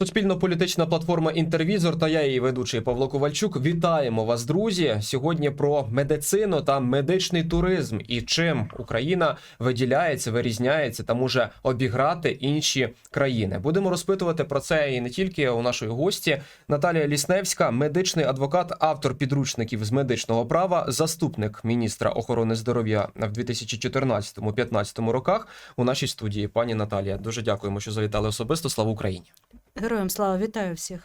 Суспільно-політична платформа Інтервізор та я її ведучий Павло Ковальчук. Вітаємо вас, друзі. Сьогодні про медицину та медичний туризм і чим Україна виділяється, вирізняється та може обіграти інші країни. Будемо розпитувати про це і не тільки у нашої гості Наталія Лісневська, медичний адвокат, автор підручників з медичного права, заступник міністра охорони здоров'я в 2014-2015 роках. У нашій студії пані Наталія. Дуже дякуємо, що завітали особисто. Слава Україні! Героям слава, вітаю всіх.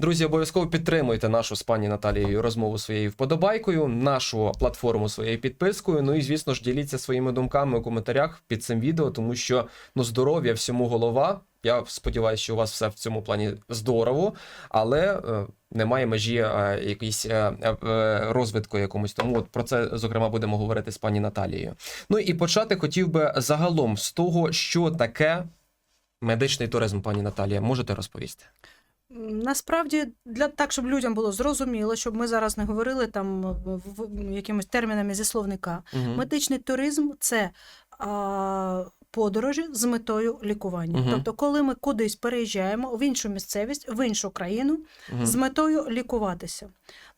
Друзі, обов'язково підтримуйте нашу з пані Наталією розмову своєю вподобайкою, нашу платформу своєю підпискою. Ну і звісно ж діліться своїми думками у коментарях під цим відео, тому що ну здоров'я всьому голова. Я сподіваюся, що у вас все в цьому плані здорово, але е, немає межі е, якійсь е, е, розвитку якомусь. Тому от про це зокрема будемо говорити з пані Наталією. Ну і почати хотів би загалом з того, що таке медичний туризм, пані Наталія. Можете розповісти? Насправді, для так, щоб людям було зрозуміло, щоб ми зараз не говорили там в, в- якимись термінами зі словника. Угу. Медичний туризм це а, подорожі з метою лікування. Мгм. Тобто, коли ми кудись переїжджаємо в іншу місцевість, в іншу країну Мгм. з метою лікуватися.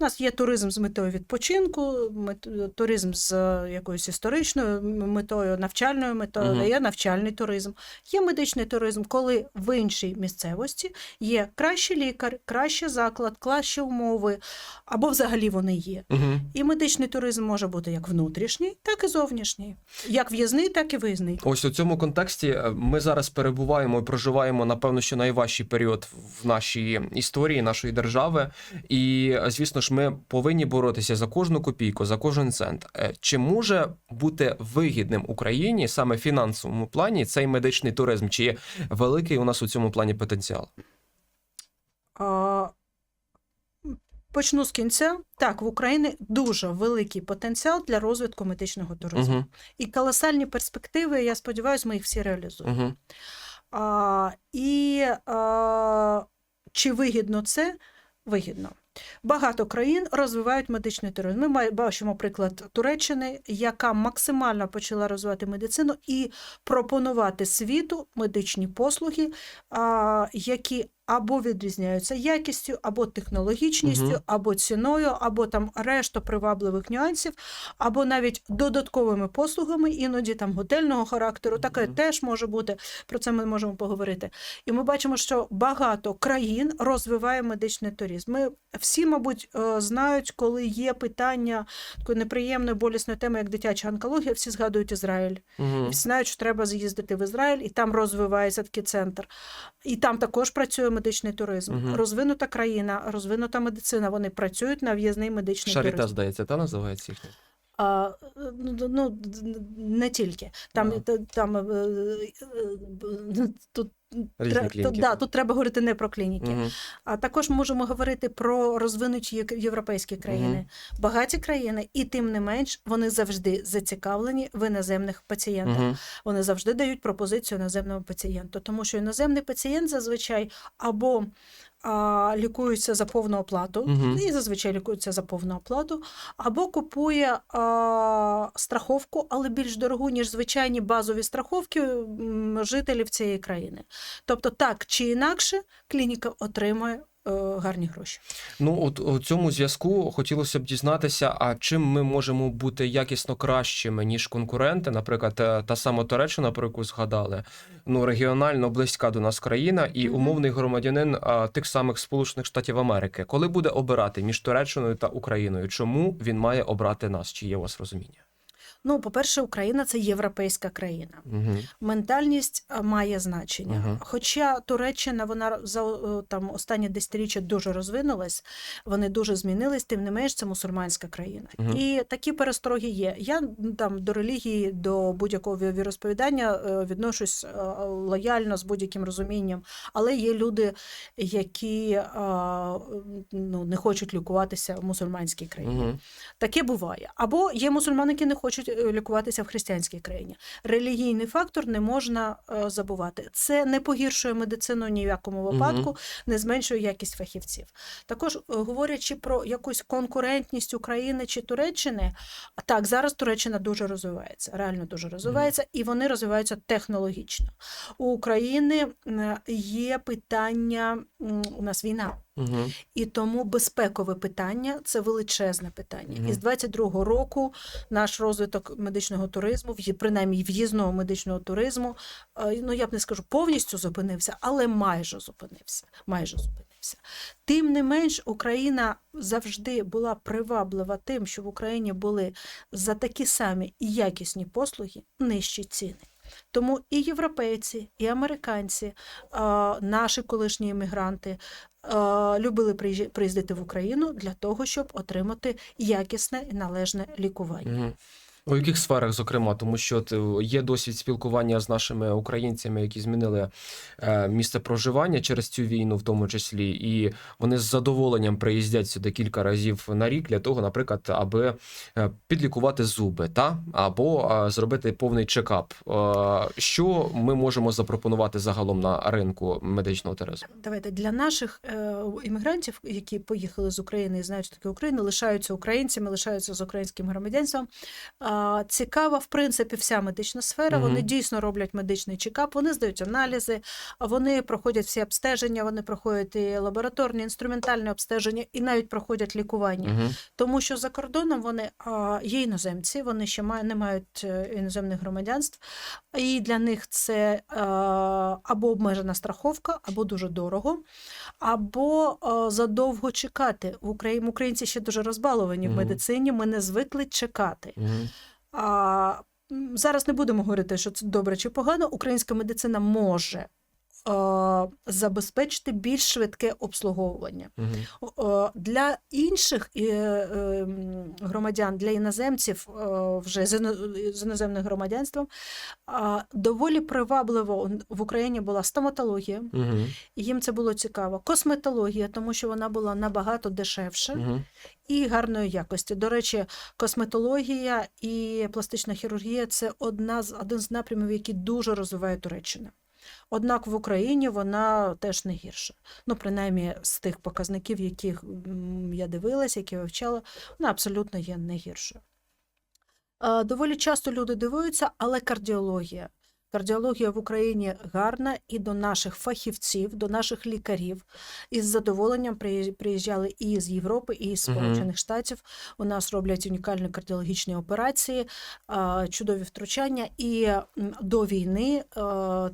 У нас є туризм з метою відпочинку, мет- туризм з е, якоюсь історичною метою, навчальною метою, Мгм. є навчальний туризм. Є медичний туризм, коли в іншій місцевості є кращий лікар, кращий заклад, кращі умови, або взагалі вони є. Мгм. І медичний туризм може бути як внутрішній, так і зовнішній, як в'їзний, так і виїзний. Ось у цьому контексті е, ми зараз перебуваємо і проживаємо, напевно, що найважчий період в нашій історії нашої держави. І е, звісно ж, ми повинні боротися за кожну копійку, за кожен цент. Е, Чи може бути вигідним Україні саме в фінансовому плані цей медичний туризм? Чи є великий у нас у цьому плані потенціал? А, Почну з кінця. Так, в Україні дуже великий потенціал для розвитку медичного туризму. Угу, І колосальні перспективи, я сподіваюся, ми їх всі реалізуємо. угу, А, і а, чи вигідно це? Вигідно. Багато країн розвивають медичний туризм. Ми бачимо приклад Туреччини, яка максимально почала розвивати медицину і пропонувати світу медичні послуги, які або відрізняються якістю, або технологічністю, Мгм. або ціною, або там решта привабливих нюансів, або навіть додатковими послугами, іноді там готельного характеру. Таке Мгм. теж може бути. Про це ми можемо поговорити. І ми бачимо, що багато країн розвиває медичний туризм. Ми всі, мабуть, е, знають, коли є питання такої неприємної болісної теми, як дитяча онкологія, всі згадують Ізраїль. угу. Всі знають, що треба з'їздити в Ізраїль, і там розвивається такий центр. І там також працює медичний туризм. Угу. Розвинута країна, розвинута медицина. Вони працюють на в'їзний медичний Шаріта, туризм. здається, та називається їхня. А, ну, ну, не тільки. Там, Ага. там е, е, е, тут, тре- тут, да, тут треба говорити не про клініки. Угу. А також можемо говорити про розвинуті європейські країни, багаті країни, і тим не менш вони завжди зацікавлені в іноземних пацієнтах. Угу. Вони завжди дають пропозицію іноземному пацієнту, тому що іноземний пацієнт зазвичай або а, лікуються за повну оплату, угу. і зазвичай лікуються за повну оплату, або купує а, страховку, але більш дорогу, ніж звичайні базові страховки жителів цієї країни. Тобто, так чи інакше, клініка отримує гарні гроші. Ну, от у цьому зв'язку хотілося б дізнатися, а чим ми можемо бути якісно кращими, ніж конкуренти, наприклад, е, та сама Туреччина, про яку згадали, ну регіонально близька до нас країна і умовний громадянин а, тих самих Сполучених Штатів Америки. Коли буде обирати між Туреччиною та Україною, чому він має обрати нас? Чи є у вас розуміння? Ну, по-перше, Україна це європейська країна. Угу. Ментальність має значення. Мгм. Хоча Туреччина вона за там останні десятиріччя дуже розвинулась, вони дуже змінились, тим не менш це мусульманська країна. Мгм. І такі перестроги є. Я там до релігії, до будь-якого ві- віросповідання е, відношусь е, лояльно з будь-яким розумінням, але є люди, які е, ну, не хочуть лікуватися в мусульманській країні. Угу. Таке буває. Або є мусульмани, які не хочуть е, лікуватися в християнській країні. Релігійний фактор не можна е, забувати. Це не погіршує медицину ні в якому випадку, не зменшує якість фахівців. Також е, говорячи про якусь конкурентність України чи Туреччини, так зараз Туреччина дуже розвивається, реально дуже розвивається, і вони розвиваються технологічно. У України є питання, у нас війна. Угу. І тому безпекове питання це величезне питання. Мгм. І з 22-го року наш розвиток медичного туризму, принаймні в'їзного медичного туризму, е, ну я б не скажу повністю зупинився, але майже зупинився. Майже зупинився. Тим не менш, Україна завжди була приваблива тим, що в Україні були за такі самі і якісні послуги нижчі ціни. Тому і європейці, і американці, наші колишні іммігранти любили приїжджа- приїздити в Україну для того, щоб отримати якісне і належне лікування. У яких сферах, зокрема, тому що є досвід спілкування з нашими українцями, які змінили е, місце проживання через цю війну, в тому числі, і вони з задоволенням приїздять сюди кілька разів на рік для того, наприклад, аби е, підлікувати зуби, та або е, зробити повний чекап. Що ми можемо запропонувати загалом на ринку медичного туризму? Давайте для наших іммігрантів, які поїхали з України і знають, що таке Україна, лишаються українцями, лишаються з українським громадянством. Цікава, в принципі, вся медична сфера. Мгм. Вони дійсно роблять медичний чекап, вони здають аналізи, вони проходять всі обстеження, вони проходять і лабораторні, інструментальні обстеження, і навіть проходять лікування. Угу. Тому що за кордоном вони а, є іноземці, вони ще має, не мають е, іноземних громадянств, і для них це а, або обмежена страховка, або дуже дорого, або а, задовго чекати. В Україні українці ще дуже розбаловані в медицині. Ми не звикли чекати. Угу. А, зараз не будемо говорити, що це добре чи погано. Українська медицина може. Е, Забезпечити більш швидке обслуговування. Угу. Для інших е, е, громадян, для іноземців е, вже з з іноземним громадянством, доволі привабливо в Україні була стоматологія, Угу. їм це було цікаво. Косметологія, тому що вона була набагато дешевше Угу. і гарної якості. До речі, косметологія і пластична хірургія це одна з один з напрямів, які дуже розвиває Туреччина. Однак в Україні вона теж не гірша. Ну, принаймні, з тих показників, яких я дивилася, які вивчала, вона абсолютно є не гіршою. Е, Доволі часто люди дивуються, але кардіологія. Кардіологія в Україні гарна і до наших фахівців, до наших лікарів із задоволенням приїжджали і з Європи, і з. Сполучених Штатів. У нас роблять унікальні кардіологічні операції, чудові втручання. І до війни е,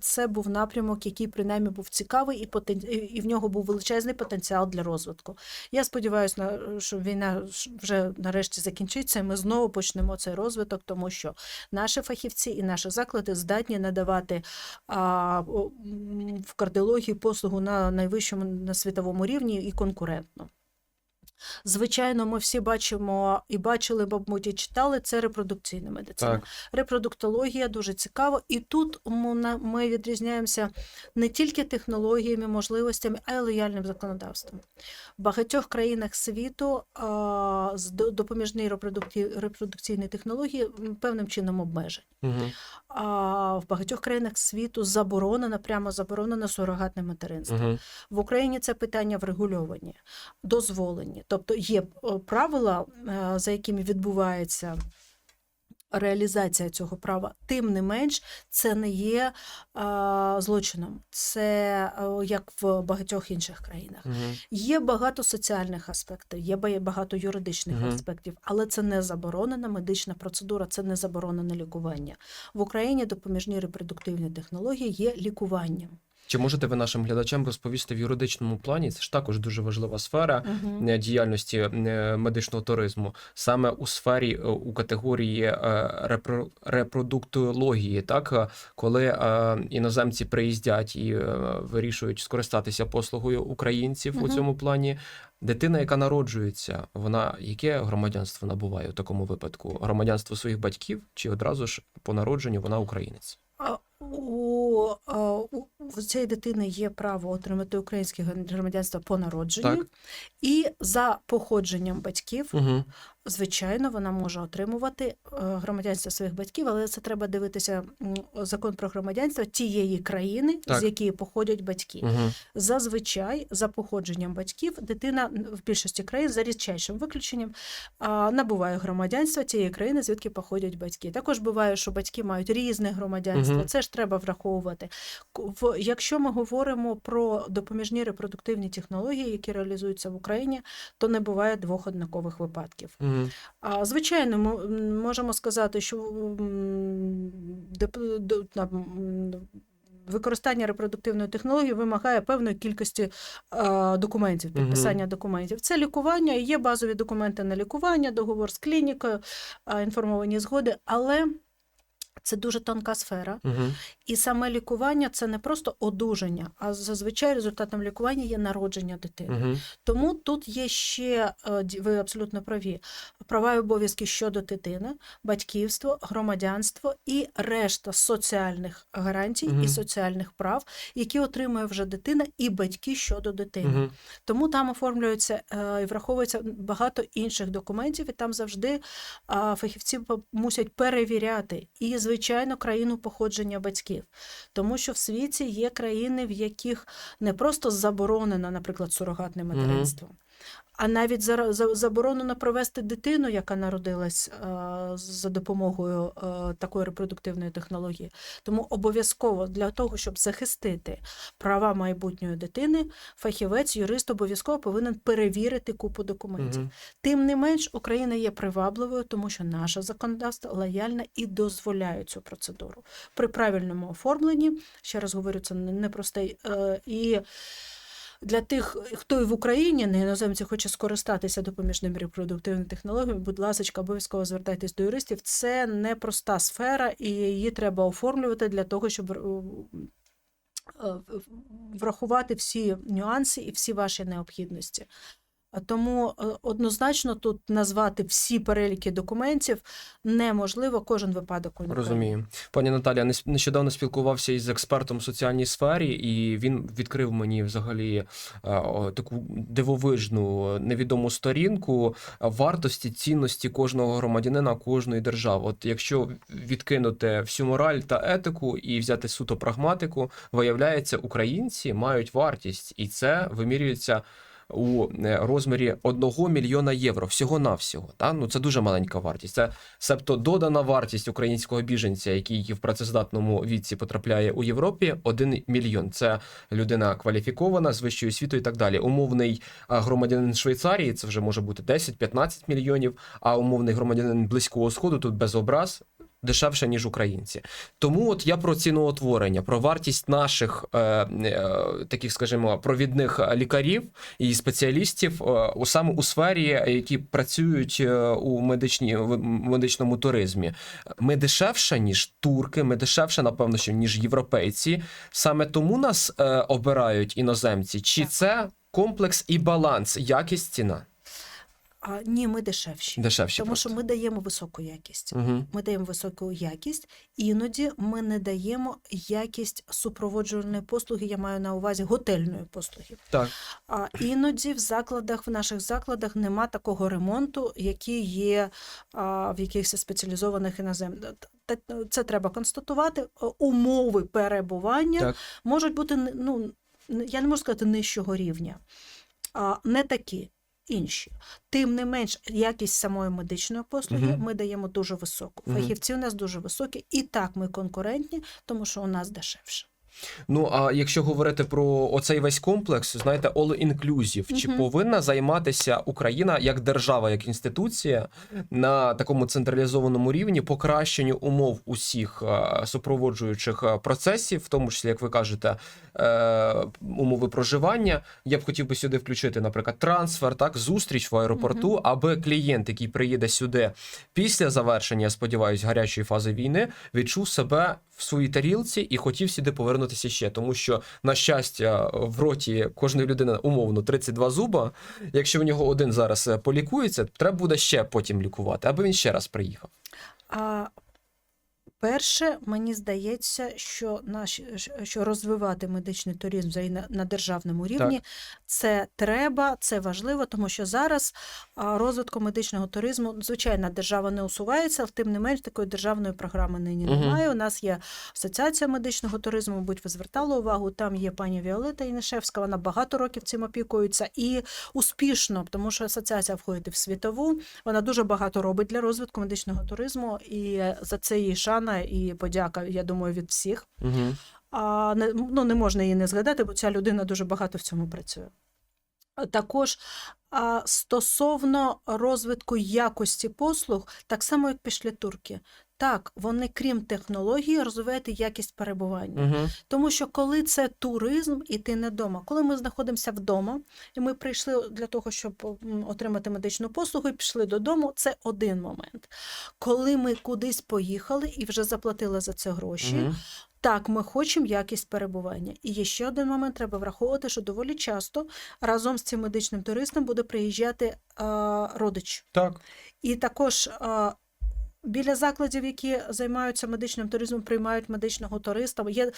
це був напрямок, який принаймні був цікавий, і потен- і- в нього був величезний потенціал для розвитку. Я сподіваюся, що війна вже нарешті закінчиться, і ми знову почнемо цей розвиток, тому що наші фахівці і наші заклади здатні надавати а, в кардіології послугу на найвищому на світовому рівні і конкурентно. Звичайно, ми всі бачимо і бачили, мабуть, і читали це репродукційна медицина. Так. Репродуктологія дуже цікава, і тут ми відрізняємося не тільки технологіями, можливостями, а й лояльним законодавством. В багатьох країнах світу з до- допоміжні репродукційні технології певним чином обмежені. Угу. А в багатьох країнах світу заборонено, прямо заборонено сурогатне материнство. Угу. В Україні це питання врегульовані, дозволені. Тобто є правила, е, за якими відбувається реалізація цього права. Тим не менш, це не є е, злочином. Це е, як в багатьох інших країнах. Угу. Є багато соціальних аспектів, є багато юридичних Мгм. аспектів, але це не заборонена медична процедура, це не заборонене лікування. В Україні допоміжні репродуктивні технології є лікуванням. Чи можете ви нашим глядачам розповісти в юридичному плані? Це ж також дуже важлива сфера Мгм. е, діяльності е, медичного туризму, саме у сфері е, у категорії репро, репродуктології, так коли іноземці приїздять і вирішують скористатися послугою українців у цьому плані. Дитина, яка народжується, вона яке громадянство набуває у такому випадку? Громадянство своїх батьків чи одразу ж по народженню вона українець? У, у, цієї дитини є право отримати українське громадянство по народженню, Так. і за походженням батьків, Угу. Звичайно, вона може отримувати е, громадянство своїх батьків, але це треба дивитися закон про громадянство тієї країни, Так. з якої походять батьки. Угу. Зазвичай за походженням батьків дитина в більшості країн за рідчайшим виключенням набуває громадянства тієї країни, звідки походять батьки. Також буває, що батьки мають різне громадянство. Мгм. Це ж треба враховувати. Якщо ми говоримо про допоміжні репродуктивні технології, які реалізуються в Україні, то не буває двох однакових випадків. Угу. А, Звичайно, ми можемо сказати, що використання репродуктивної технології вимагає певної кількості е, документів, підписання документів. Це лікування, є базові документи на лікування, договор з клінікою, е, інформовані згоди, але це дуже тонка сфера. Угу. І саме лікування це не просто одужання, а зазвичай результатом лікування є народження дитини. Угу. Тому тут є ще, е, ви абсолютно праві, права і обов'язки щодо дитини, батьківство, громадянство і решта соціальних гарантій Мгм. і соціальних прав, які отримує вже дитина і батьки щодо дитини. Угу. Тому там оформлюється е, і враховується багато інших документів, і там завжди фахівці мусять перевіряти і, звичайно, країну походження батьків. Тому що в світі є країни, в яких не просто заборонено, наприклад, сурогатне материнство. А навіть заборонено провести дитину, яка народилась е, за допомогою е, такої репродуктивної технології. Тому обов'язково для того, щоб захистити права майбутньої дитини, фахівець, юрист обов'язково повинен перевірити купу документів. Угу. Тим не менш, Україна є привабливою, тому що наше законодавство лояльне і дозволяє цю процедуру. При правильному оформленні, ще раз говорю, це не- непростий. Е, і для тих, хто і в Україні, не іноземці, хоче скористатися допоміжними репродуктивними технологіями, будь ласка, обов'язково звертайтесь до юристів. Це непроста сфера, і її треба оформлювати для того, щоб е, врахувати всі нюанси і всі ваші необхідності. А Тому е, однозначно тут назвати всі переліки документів неможливо, кожен випадок унікальний. Розумію. Пані Наталія, нещодавно спілкувався із експертом в соціальній сфері, і він відкрив мені взагалі е, таку дивовижну невідому сторінку вартості цінності кожного громадянина кожної держави. От якщо відкинути всю мораль та етику і взяти суто прагматику, виявляється, українці мають вартість, і це вимірюється. У е, розмірі 1 мільйона євро всього навсього та ну це дуже маленька вартість. Це себто додана вартість українського біженця, який в працездатному віці потрапляє у Європі, 1 мільйон. Це людина кваліфікована з вищою освітою і так далі. Умовний громадянин Швейцарії це вже може бути 10-15 мільйонів. А умовний громадянин близького сходу тут без образ. Дешевше ніж українці, тому от я про ціноутворення, про вартість наших е, е, таких, скажімо, провідних лікарів і спеціалістів е, у саме у сфері, які працюють е, у медичній в медичному туризмі. Ми дешевше, ніж турки, ми дешевше, напевно, що ніж європейці. Саме тому нас е, обирають іноземці. Чи Так. це комплекс і баланс, якість ціна? А, ні, ми дешевші. Дешевші Тому просто. що ми даємо високу якість. Угу. Ми даємо високу якість, іноді ми не даємо якість супроводжувальної послуги, я маю на увазі готельної послуги. Так. А іноді в закладах, в наших закладах нема такого ремонту, який є а, в якихось спеціалізованих іноземних. Це треба констатувати. Е, Умови перебування Так. можуть бути ну, я не можу сказати нижчого рівня, а не такі. Інші. Тим не менш, якість самої медичної послуги угу. ми даємо дуже високу. Фахівці у нас дуже високі, і так ми конкурентні, тому що у нас дешевше. Ну а якщо говорити про оцей весь комплекс, знаєте, all inclusive, чи Мгм. повинна займатися Україна як держава, як інституція на такому централізованому рівні покращенню умов усіх е, супроводжуючих е, процесів, в тому числі, як ви кажете, е, умови проживання. Я б хотів би сюди включити, наприклад, трансфер, так, зустріч в аеропорту, аби клієнт, який приїде сюди після завершення, я сподіваюся, гарячої фази війни, відчув себе в своїй тарілці і хотів сюди повернутися ще, тому що на щастя в роті кожної людини умовно 32 зуба. Якщо в нього один зараз е, полікується, треба буде ще потім лікувати, аби він ще раз приїхав. А Перше, мені здається, що наші що розвивати медичний туризм взагалі на, на державному рівні це треба, це важливо, тому що зараз а, розвитком медичного туризму, звичайно, держава не усувається, але тим не менш такої державної програми нині Мгм. немає. У нас є асоціація медичного туризму, мабуть, ви звертали увагу. Там є пані Віолета Інишевська, вона багато років цим опікується і успішно, тому що асоціація входить в світову. Вона дуже багато робить для розвитку медичного туризму, і за це їй шана і подяка, я думаю, від всіх. Угу. А не, ну, не можна її не згадати, бо ця людина дуже багато в цьому працює. Також а, стосовно розвитку якості послуг, так само як пішли турки. Так, вони, крім технології, розвивають якість перебування. Угу. Тому що коли це туризм, і ти не вдома, коли ми знаходимося вдома, і ми прийшли для того, щоб отримати медичну послугу, і пішли додому, це один момент. Коли ми кудись поїхали і вже заплатили за це гроші, Угу. так, ми хочемо якість перебування. І є ще один момент, треба враховувати, що доволі часто разом з цим медичним туристом буде приїжджати е, родич. Так. І також е, біля закладів, які займаються медичним туризмом, приймають медичного туриста. Є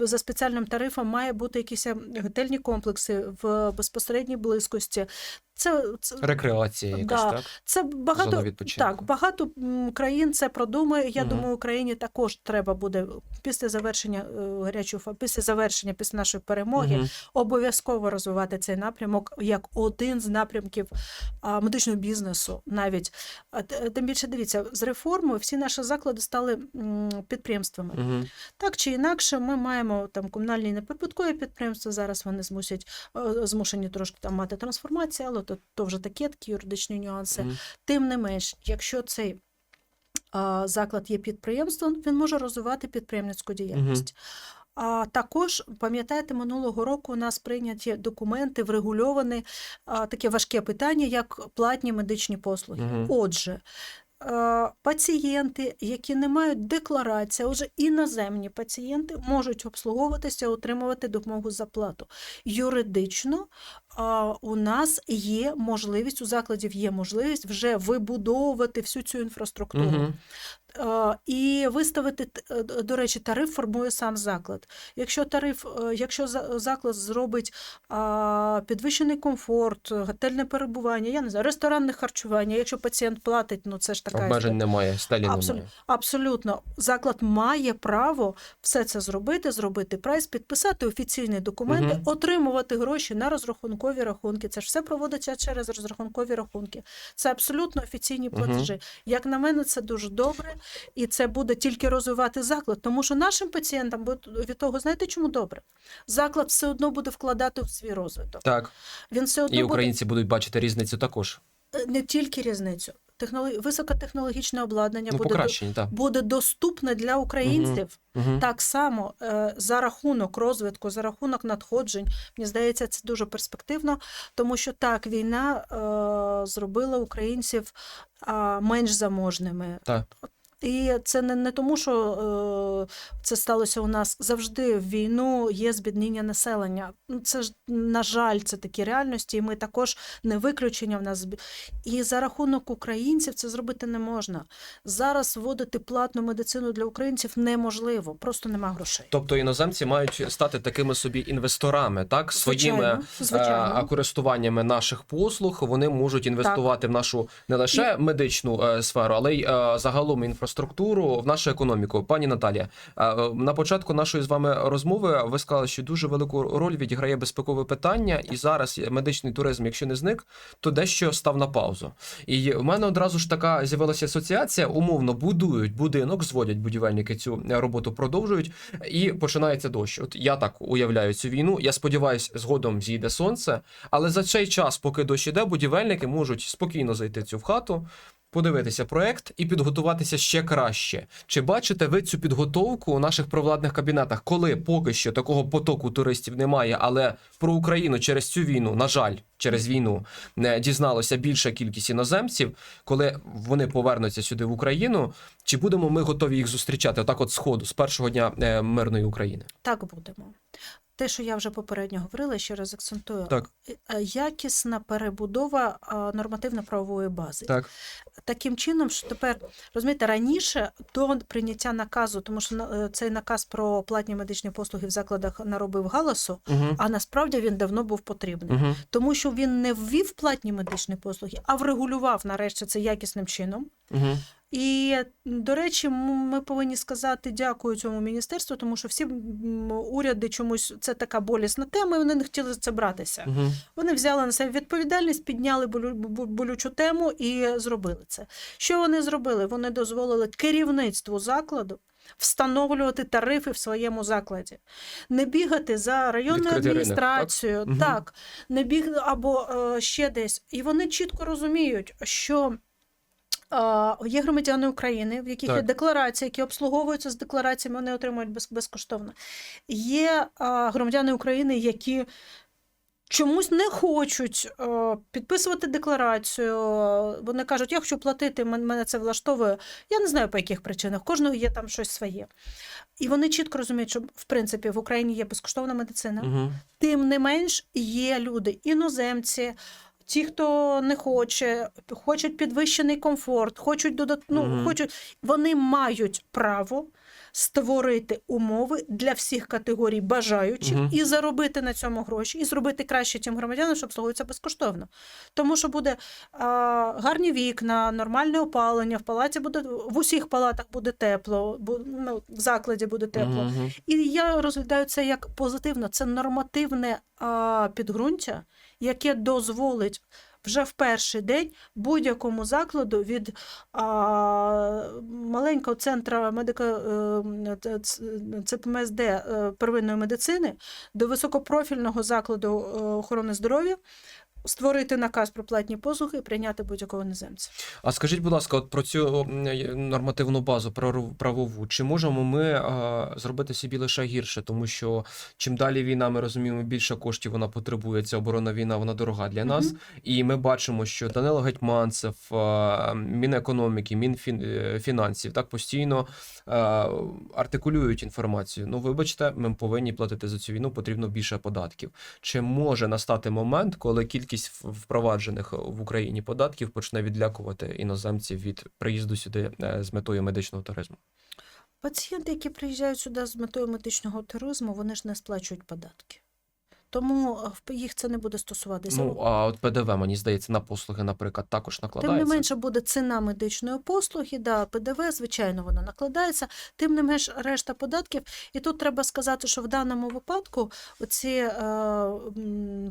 за спеціальним тарифом має бути якісь е, готельні комплекси в безпосередній близькості. Це, це, Рекреація якась, Да. так? це багато так, багато країн це продумує. Я Мгм. думаю, Україні також треба буде після завершення е, гарячого після завершення, після нашої перемоги, Мгм. обов'язково розвивати цей напрямок як один з напрямків медичного бізнесу. Навіть А тим більше дивіться, з реформою всі наші заклади стали підприємствами. Угу. Так чи інакше, ми маємо там комунальні неприбуткові підприємства. Зараз вони змусять е, змушені трошки там мати трансформацію, але то, то вже такі такі юридичні нюанси. Тим не менш, якщо цей а, заклад є підприємством, він може розвивати підприємницьку діяльність. А також пам'ятаєте, минулого року у нас прийняті документи, врегульовані а, таке важке питання, як платні медичні послуги. Мгм. Отже, е, пацієнти, які не мають декларації, отже, іноземні пацієнти можуть обслуговуватися, отримувати допомогу за плату. Юридично у нас є можливість, у закладів є можливість вже вибудовувати всю цю інфраструктуру. Угу. І виставити, е, до речі, тариф формує сам заклад. Якщо тариф, е, якщо за- заклад зробить підвищений комфорт, готельне перебування, я не знаю, ресторанне харчування, якщо пацієнт платить, ну це ж така Обмежень немає, стелі Абсолютно. немає. Абсолютно, заклад має право все це зробити, зробити прайс, підписати офіційні документи, Мгм. отримувати гроші на розрахункові рахунки. Це ж все проводиться через розрахункові рахунки. Це абсолютно офіційні платежі. Як на мене, це дуже добре, і це буде тільки розвивати заклад, тому що нашим пацієнтам буде від того, знаєте, чому добре? Заклад все одно буде вкладати в свій розвиток. Так. Він все одно І буде українці будуть бачити різницю також. Е, не тільки різницю. Технолог... Високотехнологічне обладнання Ну, буде, до- буде доступне для українців. Угу. Так само е, за рахунок розвитку, за рахунок надходжень. Мені здається, це дуже перспективно, тому що так, війна е, зробила українців е, менш заможними. Так. І це не, не тому, що е, це сталося у нас завжди в війну є збідніння населення. Ну, Це ж, на жаль, це такі реальності, і ми також не виключення в нас. І за рахунок українців це зробити не можна. Зараз вводити платну медицину для українців неможливо, просто нема грошей. Тобто іноземці мають стати такими собі інвесторами, так своїми Звичайно, звичайно. е, користуваннями наших послуг вони можуть інвестувати в нашу не лише медичну е, сферу, але й е, загалом інфраструктуру в нашу економіку. Пані Наталія, е, на початку нашої з вами розмови ви сказали, що дуже велику роль відіграє безпекове питання, і зараз медичний туризм, якщо не зник, то дещо став на паузу. І в мене одразу ж така з'явилася асоціація: умовно будують будинок, зводять будівельники цю роботу, продовжують, і починається дощ. От я так уявляю цю війну. Я сподіваюся, згодом зійде сонце. Але за цей час, поки дощ іде, будівельники можуть спокійно зайти цю в хату. Подивитися проект і підготуватися ще краще. Чи бачите ви цю підготовку у наших провладних кабінетах, коли поки що такого потоку туристів немає, але про Україну через цю війну, на жаль, через війну не дізналося більша кількість іноземців, коли вони повернуться сюди в Україну? Чи будемо ми готові їх зустрічати отак, от з ходу, з першого дня е, мирної України? Так будемо. Те, що я вже попередньо говорила, ще раз акцентую, Так, е, якісна перебудова е, нормативно-правової бази. так. Таким чином, що тепер розумієте, раніше до прийняття наказу, тому що е, цей наказ про платні медичні послуги в закладах наробив галасу, Угу. а насправді він давно був потрібний. Угу. Тому що він не ввів платні медичні послуги, а врегулював нарешті це якісним чином. Угу. І, до речі, ми повинні сказати дякую цьому міністерству, тому що всі уряди чомусь це така болісна тема, і вони не хотіли за це братися. Угу. Вони взяли на себе відповідальність, підняли болю- болючу тему і зробили це. Що вони зробили? Вони дозволили керівництву закладу. Встановлювати тарифи в своєму закладі, не бігати за ринок, адміністрацією, Мгм. так, не біг або е, ще десь. І вони чітко розуміють, що є громадяни України, в яких є декларації, які обслуговуються з деклараціями, вони отримують без, безкоштовно. Є громадяни України, які чомусь не хочуть підписувати декларацію. Вони кажуть, я хочу платити, мене це влаштовує. Я не знаю по яких причинах, кожного є там щось своє. І вони чітко розуміють, що в принципі в Україні є безкоштовна медицина. Угу. Тим не менш, є люди, іноземці. Ті, хто не хоче, хочуть підвищений комфорт, хочуть додат... ну, Мгм. хочуть, вони мають право створити умови для всіх категорій бажаючих Мгм. і заробити на цьому гроші, і зробити краще тим громадянам, що обслуговуються безкоштовно. Тому що буде а, гарні вікна, нормальне опалення, в палаті буде в усіх палатах буде тепло, бу, ну, в закладі буде тепло. Угу. І я розглядаю це як позитивно. Це нормативне а, підґрунтя, яке дозволить вже в перший день будь-якому закладу від а, маленького центру медико, е, ЦПМСД е, первинної медицини до високопрофільного закладу е, охорони здоров'я створити наказ про платні послуги і прийняти будь-якого іноземця. А скажіть, будь ласка, от про цю нормативну базу прару- правову, чи можемо ми е, зробити собі лише гірше, тому що чим далі війна, ми розуміємо, більше коштів вона потребує. Ця оборонна війна вона дорога для нас. Мгм. І ми бачимо, що Данило Гетьманцев, е, Мінекономіки, Мінфінансів так постійно е, артикулюють інформацію. Ну, вибачте, ми повинні платити за цю війну, потрібно більше податків. Чи може настати момент, коли кількість в- впроваджених в Україні податків почне відлякувати іноземців від приїзду сюди е, з метою медичного туризму? Пацієнти, які приїжджають сюди з метою медичного туризму, вони ж не сплачують податки. Тому е, їх це не буде стосуватися. Ну а от ПДВ, мені здається, на послуги, наприклад, також Тим не менше буде ціна медичної послуги, да, ПДВ, звичайно, вона накладається. Тим не менш, решта податків. І тут треба сказати, що в даному випадку оці е,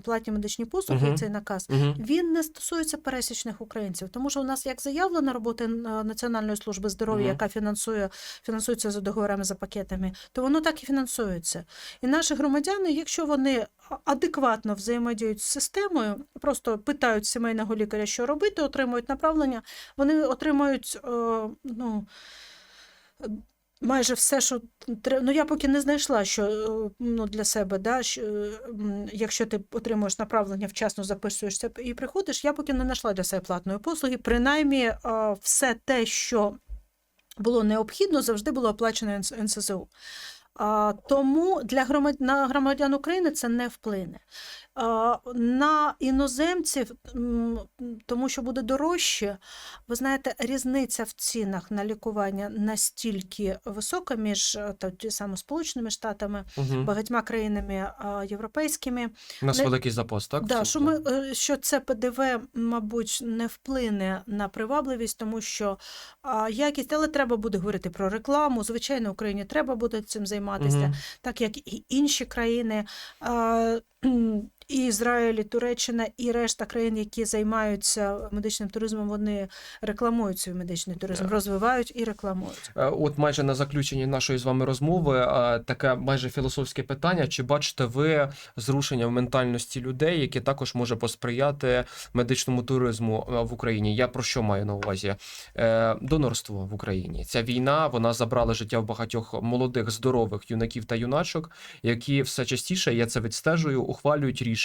платні медичні послуги, Мгм. цей наказ, Угу. він не стосується пересічних українців, тому що у нас як заявлена робота е, Національної служби здоров'я, Мгм. яка фінансує фінансується за договорами за пакетами, то воно так і фінансується. І наші громадяни, якщо вони адекватно взаємодіють з системою, просто питають сімейного лікаря, що робити, отримують направлення, вони отримують е, ну. Майже все, що. Ну, я поки не знайшла, що е, ну, для себе, да, що, е, якщо ти отримуєш направлення, вчасно записуєшся і приходиш, я поки не знайшла для себе платної послуги. Принаймні, все те, що було необхідно, завжди було оплачено НС- НСЗУ. Тому для громад... на громадян України це не вплине. На іноземців, тому що буде дорожче, ви знаєте, різниця в цінах на лікування настільки висока між е, саме Сполученими Штатами, Угу. багатьма країнами європейськими. У нас Не- великий запас, так? Да, що, ми, е, що це ПДВ, мабуть, не вплине на привабливість, тому що якість, але треба буде говорити про рекламу. Звичайно, Україні треба буде цим займатися, Мгм. так як і інші країни. І Ізраїль, і Туреччина, і решта країн, які займаються медичним туризмом, вони рекламують свій медичний туризм, Так. розвивають і рекламують. Е, От майже на заключенні нашої з вами розмови е, таке майже філософське питання: чи бачите ви зрушення в ментальності людей, яке також може посприяти медичному туризму е, в Україні? Я про що маю на увазі? Донорство в Україні. Ця війна вона забрала життя в багатьох молодих здорових юнаків та юначок, які все частіше я це відстежую, ухвалюють рішення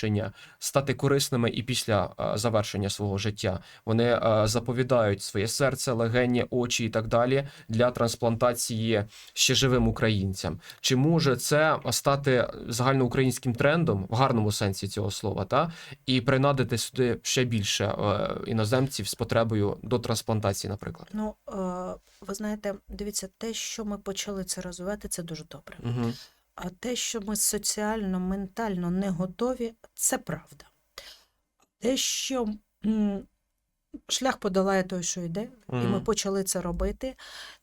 стати корисними і після е, завершення свого життя. Вони е, заповідають своє серце, легені, очі і так далі для трансплантації ще живим українцям. Чи може це стати загальноукраїнським трендом в гарному сенсі цього слова, та і принадити сюди ще більше е, іноземців з потребою до трансплантації, наприклад? Ну, ви знаєте, дивіться, те, що ми почали це розвивати, це дуже добре. Угу. А те, що ми соціально, ментально не готові, це правда. Те, що шлях подолає той, що йде, і ми почали це робити.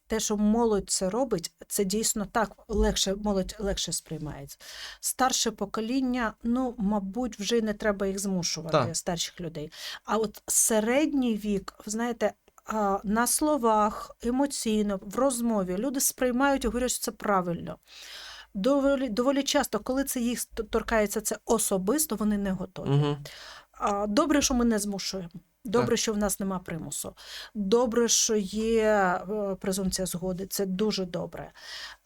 Те, що молодь це робить, це дійсно так легше, молодь легше сприймається. Старше покоління, ну, мабуть, вже не треба їх змушувати, Так. старших людей. А от середній вік, знаєте, на словах, емоційно, в розмові люди сприймають і говорять, що це правильно. Доволі, доволі часто, коли це їх торкається це особисто, вони не готові. Угу. Добре, що ми не змушуємо. Добре, Так. що в нас нема примусу. Добре, що є е, презумпція згоди. Це дуже добре.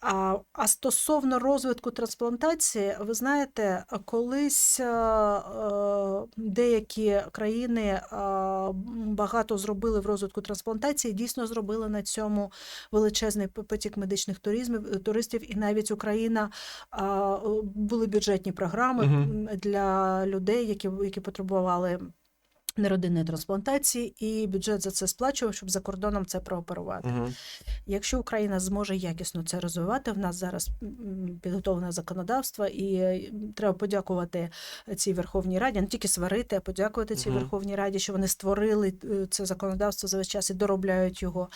А, а стосовно розвитку трансплантації, ви знаєте, колись е, е, деякі країни багато зробили в розвитку трансплантації, дійсно зробили на цьому величезний потік медичних туризмів, туристів, і навіть Україна були бюджетні програми м, для людей, які, які потребували. Неродинної трансплантації, і бюджет за це сплачував, щоб за кордоном це прооперувати. Угу. Якщо Україна зможе якісно це розвивати, в нас зараз підготовлене законодавство, і е, треба подякувати цій Верховній Раді, не тільки сварити, а подякувати цій Мгм. Верховній Раді, що вони створили е, це законодавство за весь час і доробляють його.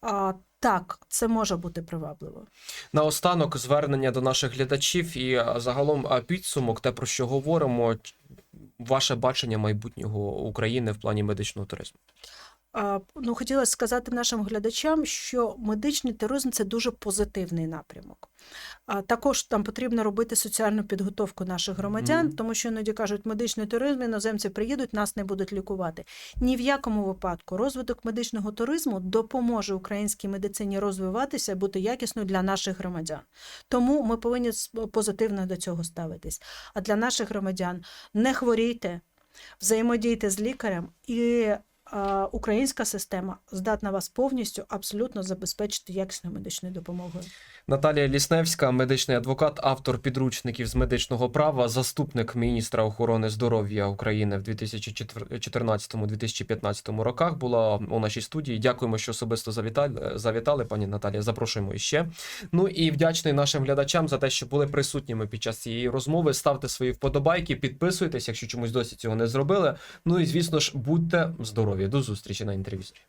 А, так, це може бути привабливо. Наостанок звернення до наших глядачів і загалом підсумок, те про що говоримо, ваше бачення майбутнього України в плані медичного туризму. Ну, хотілося сказати нашим глядачам, що медичний туризм це дуже позитивний напрямок. Також там потрібно робити соціальну підготовку наших громадян, тому що іноді кажуть, медичний туризм, іноземці приїдуть, нас не будуть лікувати. Ні в якому випадку розвиток медичного туризму допоможе українській медицині розвиватися бути якісною для наших громадян. Тому ми повинні позитивно до цього ставитись. А для наших громадян не хворійте, взаємодійте з лікарем і українська система здатна вас повністю абсолютно забезпечити якісною медичною допомогою. Наталія Лісневська, медичний адвокат, автор підручників з медичного права, заступник міністра охорони здоров'я України в 2014-2015 роках, була у нашій студії. Дякуємо, що особисто завітали, завітали, пані Наталія. Запрошуємо іще. Ну і вдячний нашим глядачам за те, що були присутніми під час цієї розмови. Ставте свої вподобайки, підписуйтесь, якщо чомусь досі цього не зробили. Ну і звісно ж, будьте здорові. До зустрічі на інтервізорі.